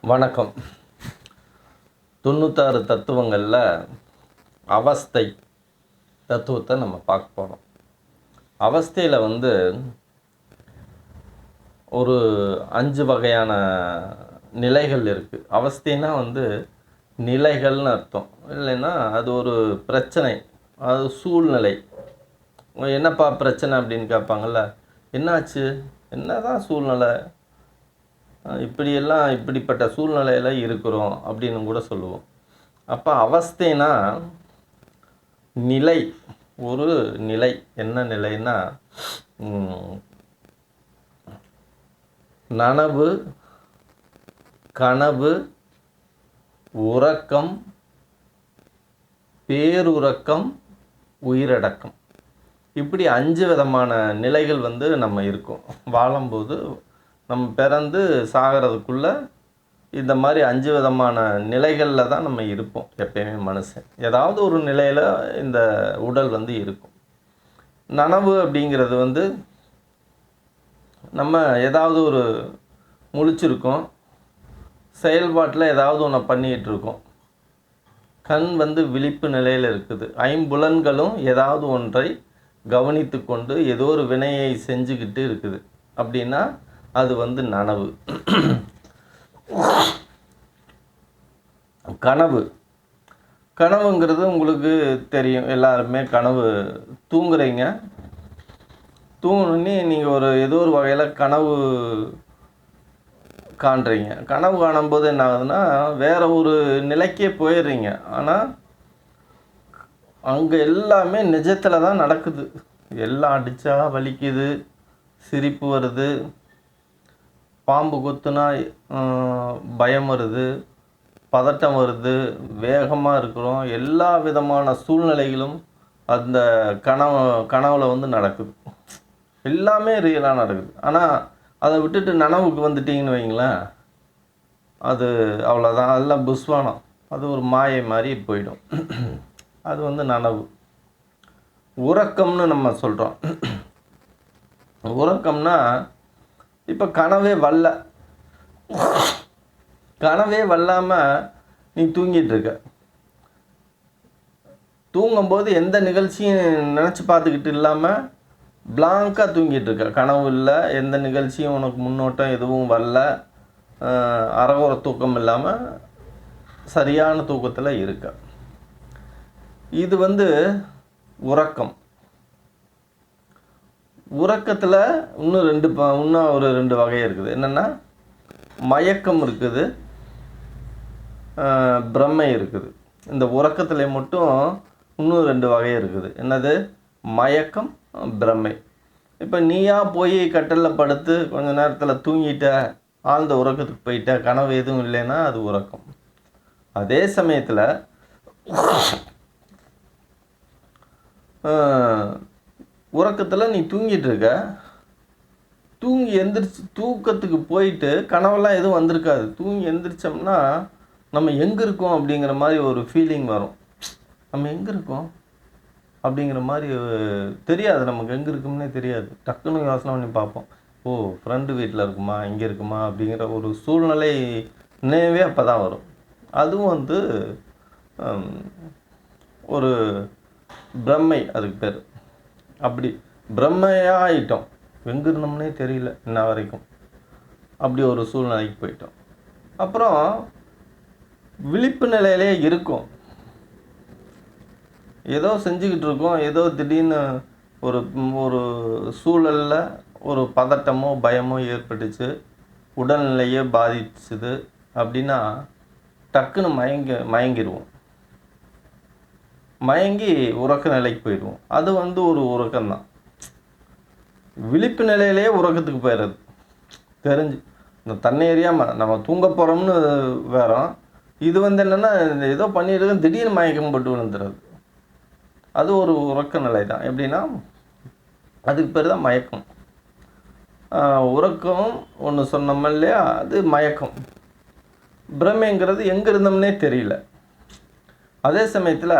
வணக்கம். தொண்ணூத்தாறு தத்துவங்களில் அவஸ்தை தத்துவத்தை நம்ம பார்க்க போகிறோம் அவஸ்தையில் வந்து ஒரு அஞ்சு வகையான நிலைகள் இருக்குது அவஸ்தைனா வந்து நிலைகள்னு அர்த்தம். இல்லைன்னா அது ஒரு பிரச்சனை அது சூழ்நிலை. என்னப்பா பிரச்சனை அப்படின்னு கேட்பாங்கல்ல? என்னாச்சு? என்னதான் சூழ்நிலை? இப்படியெல்லாம் இப்படிப்பட்ட சூழ்நிலையில் இருக்கிறோம் அப்படின்னு கூட சொல்லுவோம். அப்போ அவஸ்தைனா நிலை ஒரு நிலை. என்ன நிலைன்னா நனவு கனவு உறக்கம் பேருறக்கம் உயிரடக்கம். இப்படி அஞ்சு விதமான நிலைகள் வந்து நம்ம இருக்கோம். வாழும்போது நம்ம பிறந்து சாகிறதுக்குள்ள இந்த மாதிரி அஞ்சு விதமான நிலைகளில் தான் நம்ம இருப்போம் எப்பயுமே மனுஷன். ஏதாவது ஒரு நிலையில் இந்த உடல் வந்து இருக்கும். நனவு அப்படிங்கிறது வந்து நம்ம ஏதாவது ஒரு முழிச்சிருக்கோம். செயல்பாட்டில் ஏதாவது ஒன்று பண்ணிகிட்டு இருக்கோம் கண் வந்து விழிப்பு நிலையில் இருக்குது. ஐம்புலன்களும் ஏதாவது ஒன்றை கவனித்து கொண்டு ஏதோ ஒரு வினையை செஞ்சுக்கிட்டு இருக்குது. அப்படின்னா அது வந்து நனவு. கனவு. கனவுங்கிறது உங்களுக்கு தெரியும். எல்லாருமே கனவு தூங்குறீங்க. தூங்குனே நீங்கள் ஒரு ஏதோ ஒரு வகையில் கனவு காண்றீங்க. கனவு காணும்போது என்ன ஆகுதுன்னா வேறு ஒரு நிலைக்கே போயிடுறீங்க. ஆனால் அங்கே எல்லாமே நிஜத்தில் தான் நடக்குது. எல்லாம் அடித்தா வலிக்குது சிரிப்பு வருது. பாம்பு கொத்துனா பயம் வருது பதட்டம் வருது வேகமாக இருக்கிறோம். எல்லா விதமான சூழ்நிலைகளும் அந்த கனவு கனவுல வந்து நடக்குது. எல்லாமே ரியலாக நடக்குது. ஆனால் அதை விட்டுட்டு நனவுக்கு வந்துட்டீங்கன்னு வைங்களேன் அது அவ்வளோதான் அதெல்லாம் புஸ்வானம். அது ஒரு மாயை மாதிரி போயிடும். அது வந்து நனவு. உறக்கம்னு நம்ம சொல்கிறோம் உறக்கம்னா இப்போ கனவே வரல கனவே வல்லாமல் நீ தூங்கிட்டு இருக்க. தூங்கும்போது எந்த நிகழ்ச்சியும் நினச்சி பார்த்துக்கிட்டு இல்லாமல் பிளாங்காக தூங்கிட்டு இருக்க. கனவு இல்லை எந்த நிகழ்ச்சியும் உனக்கு முன்னோட்டம் எதுவும் வரல. அறகுற தூக்கம் இல்லாமல் சரியான தூக்கத்தில் இருக்க. இது வந்து உறக்கம். உறக்கத்தில் இன்னும் ரெண்டு ப- இன்னும் ஒரு ரெண்டு வகை இருக்குது. என்னென்னா மயக்கம் இருக்குது பிரம்மை பிரமை இருக்குது. இந்த உறக்கத்தில் மட்டும் இன்னும் ரெண்டு வகை இருக்குது. என்னது? மயக்கம் பிரமை இப்போ நீயா போய் கட்டிலில் படுத்து கொஞ்ச நேரத்தில் தூங்கிட்ட ஆழ்ந்த உறக்கத்துக்கு போயிட்ட கனவு எதுவும் இல்லைன்னா அது உறக்கம். அதே சமயத்தில் உறக்கத்தில் நீ தூங்கிட்டு இருக்க தூங்கி எந்திரிச்சு தூக்கத்துக்கு போயிட்டு கனவெல்லாம் எதுவும் வந்திருக்காது. தூங்கி எந்திரிச்சோம்னா நம்ம எங்கே இருக்கோம் அப்படிங்கிற மாதிரி ஒரு ஃபீலிங் வரும். நம்ம எங்கே இருக்கோம் அப்படிங்கிற மாதிரி தெரியாது நமக்கு எங்கே இருக்கும்னே தெரியாது. டக்குன்னு யோசனை பண்ணி பார்ப்போம். ஓ ஃப்ரெண்டு வீட்டில் இருக்குமா இங்கே இருக்குமா அப்படிங்கிற ஒரு சூழ்நிலை நினைவே அப்போ தான் வரும். அதுவும் வந்து ஒரு பிரம்மை அதுக்கு பேர். அப்படி பிரம்மையாக ஆகிட்டோம் எங்கே இருந்தோம்னே தெரியல இன்ன வரைக்கும். அப்படி ஒரு சூழ்நிலைக்கு போயிட்டோம். அப்புறம் விழிப்பு நிலையிலே இருக்கும். ஏதோ செஞ்சுக்கிட்டு இருக்கோம். ஏதோ திடீர்னு ஒரு ஒரு சூழலில் ஒரு பதட்டமோ பயமோ ஏற்பட்டுச்சு. உடல்நிலையே பாதிச்சுது. அப்படின்னா டக்குன்னு மயங்கி மயங்கிடுவோம் மயங்கி உறக்க நிலைக்கு போயிடுவோம். அது வந்து ஒரு உறக்கம்தான். விழிப்பு நிலையிலேயே உறக்கத்துக்கு போயிடுறது தெரிஞ்சு. இந்த தண்ணி அறியாமல் நம்ம தூங்க போகிறோம்னு வேறோம். இது வந்து என்னென்னா ஏதோ பண்ணிட்டு திடீர்னு மயக்கம் போட்டு விழுந்துடுறது அது ஒரு உறக்க நிலை தான் எப்படின்னா அதுக்கு பேர் தான் மயக்கம். உறக்கம் ஒன்று சொன்னோம் இல்லையா? அது மயக்கம். பிரமைங்கிறது எங்கே இருந்தோம்னே தெரியல. அதே சமயத்தில்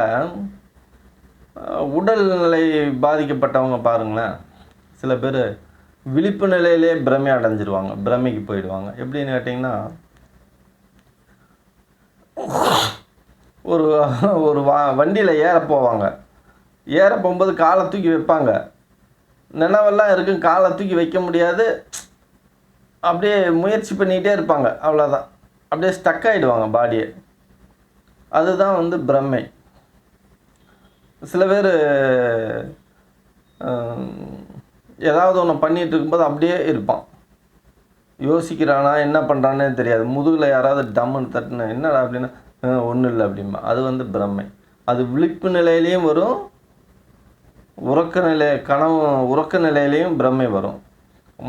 உடல்நிலை பாதிக்கப்பட்டவங்க பாருங்களேன். சில பேர் விழிப்பு நிலையிலே பிரமை அடைஞ்சிருவாங்க பிரமைக்கு போயிடுவாங்க. எப்படின்னு கேட்டிங்கன்னா ஒரு ஒரு வா வண்டியில் ஏற போவாங்க. ஏற போகும்போது காலை தூக்கி வைப்பாங்க. நினைவெல்லாம் இருக்கும் காலை தூக்கி வைக்க முடியாது. அப்படியே முயற்சி பண்ணிக்கிட்டே இருப்பாங்க அவ்வளோதான் அப்படியே ஸ்டக் ஆகிடுவாங்க பாடியை அதுதான் வந்து பிரம்மை. சில பேர் ஏதாவது ஒன்று பண்ணிகிட்டு இருக்கும்போது அப்படியே இருப்பான். யோசிக்கிறானா என்ன பண்ணுறானே தெரியாது. முதுகில் யாராவது டம்முன்னு தட்டுன என்னடா அப்படின்னா ஒன்றும் இல்லை அப்படிம்பா. அது வந்து பிரம்மை. அது விழிப்பு நிலையிலையும் வரும் உறக்க நிலை கனவு உறக்க நிலையிலையும் பிரம்மை வரும்.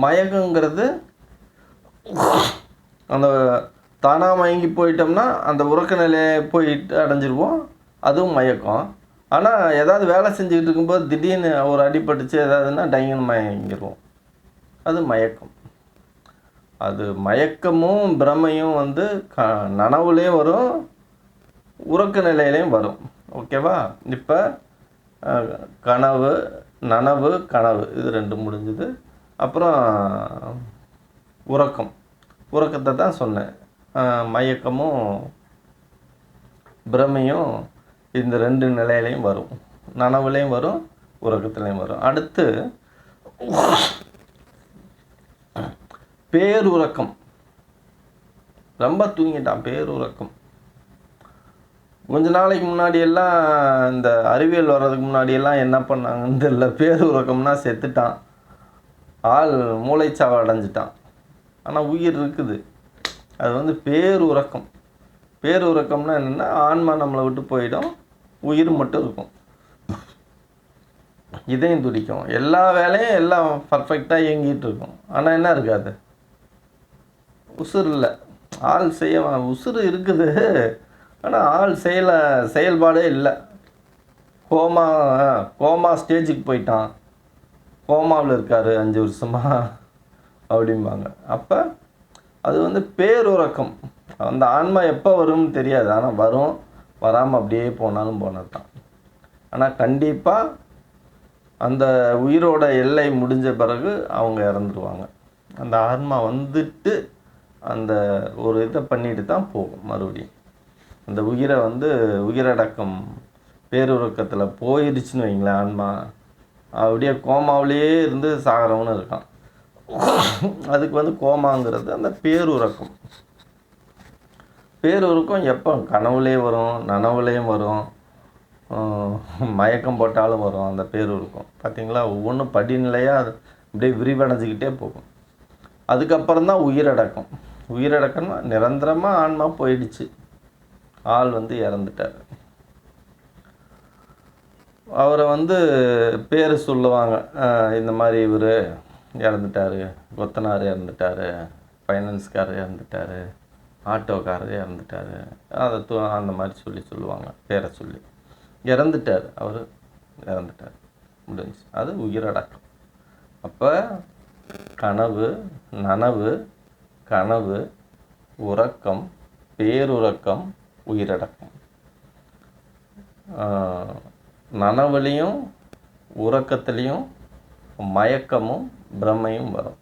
மயக்கங்கிறது அந்த தானாக மயங்கி போயிட்டோம்னா அந்த உறக்க நிலையை போயிட்டு அடைஞ்சிருவோம். அதுவும் மயக்கம். ஆனால் ஏதாவது வேலை செஞ்சுக்கிட்டு இருக்கும்போது திடீர்னு ஒரு அடிப்பட்டுச்சு ஏதாவதுன்னா டைங்கன்னு மயங்கிடுவோம் அது மயக்கம். அது மயக்கமும் பிரமையும் வந்து க நனவுலேயும் வரும் உறக்க நிலையிலையும் வரும். ஓகேவா? இப்போ கனவு நனவு கனவு இது ரெண்டு முடிஞ்சுது. அப்புறம் உறக்கம். உறக்கத்தை தான் சொன்னேன். மயக்கமும் பிரமையும் இந்த ரெண்டு நிலையிலையும் வரும். நனவுலையும் வரும் உறக்கத்துலேயும் வரும். அடுத்து பேருறக்கம். ரொம்ப தூங்கிட்டான் பேருறக்கம். கொஞ்ச நாளைக்கு முன்னாடியெல்லாம் இந்த அறிவியல் வர்றதுக்கு முன்னாடியெல்லாம் என்ன பண்ணாங்கன்னு தெரியல. பேருறக்கம்னா செத்துட்டான். ஆள் மூளைச்சாவை அடைஞ்சிட்டான். ஆனால் உயிர் இருக்குது. அது வந்து பேருறக்கம். பேருறக்கம்னா என்னென்னா ஆன்மா நம்மளை விட்டு போயிடும். உயிர் மட்டும் இருக்கும். இதையும் துடிக்கும். எல்லா வேலையும் எல்லாம் பர்ஃபெக்டாக இயங்கிட்டு இருக்கும். ஆனால் என்ன இருக்காது? உசுர் இல்லை ஆள் செய்ய உசுறு இருக்குது. ஆனால் ஆள் செயல செயல்பாடே இல்லை. கோமா கோமா ஸ்டேஜுக்கு போயிட்டான். கோமாவில் இருக்கார் அஞ்சு வருஷமாக அப்படிம்பாங்க. அப்போ அது வந்து பேருறக்கம். அந்த ஆன்மா எப்போ வரும்னு தெரியாது. ஆனால் வரும். வராமல் அப்படியே போனாலும் போனது தான் ஆனால் கண்டிப்பாக அந்த உயிரோட எல்லை முடிஞ்ச பிறகு அவங்க இறந்துருவாங்க. அந்த ஆன்மா வந்துட்டு அந்த ஒரு இதை பண்ணிட்டு தான் போகும் மறுபடியும். அந்த உயிரை வந்து உயிரடக்கம் பேருறக்கத்தில் போயிடுச்சுன்னு வைங்களேன் ஆன்மா. அப்படியே கோமாவிலேயே இருந்து சாகிறவனு இருக்கான். அதுக்கு வந்து கோமாங்கிறது அந்த பேருறக்கம். பேருறக்கம் எப்போ? கனவுலேயும் வரும் நனவுலேயும் வரும் மயக்கம் போட்டாலும் வரும் அந்த பேருறக்கம். பார்த்தீங்களா ஒவ்வொன்றும் படிநிலையாக அது அப்படியே விரிவடைஞ்சிக்கிட்டே போகும். அதுக்கப்புறம் தான் உயிரடக்கம். உயிரடக்கம்னா நிரந்தரமாக ஆன்மா போயிடுச்சு. ஆள் வந்து இறந்துட்டார். அவரை வந்து பேர் சொல்லுவாங்க. இந்த மாதிரி இவர் இறந்துட்டார் கொத்தனார் இறந்துட்டார் ஃபைனான்ஸ்காரர் இறந்துட்டார் ஆட்டோக்காரர் இறந்துட்டார். அதை தூ அந்த மாதிரி சொல்லி சொல்லுவாங்க பேரை சொல்லி. இறந்துட்டார் அவர் இறந்துட்டார். முடிஞ்சு அது உயிரடக்கம். அப்போ கனவு நனவு கனவு உறக்கம் பேருறக்கம் உயிரடக்கம். நனவுலேயும் உறக்கத்துலேயும் மயக்கமும் பிரமையும் வரும்.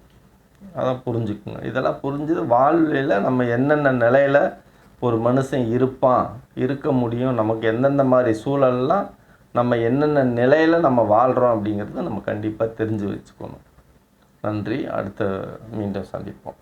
அதான் புரிஞ்சுக்குங்க. இதெல்லாம் புரிஞ்சு வாழ்வில் நம்ம என்னென்ன நிலையில் ஒரு மனுஷன் இருப்பான் இருக்க முடியும் நமக்கு எந்தெந்த மாதிரி சூழல்லாம் நம்ம என்னென்ன நிலையில் நம்ம வாழ்கிறோம் அப்படிங்கிறத நம்ம கண்டிப்பாக தெரிஞ்சு வச்சுக்கணும். நன்றி. அடுத்த மீண்டும் சந்திப்போம்.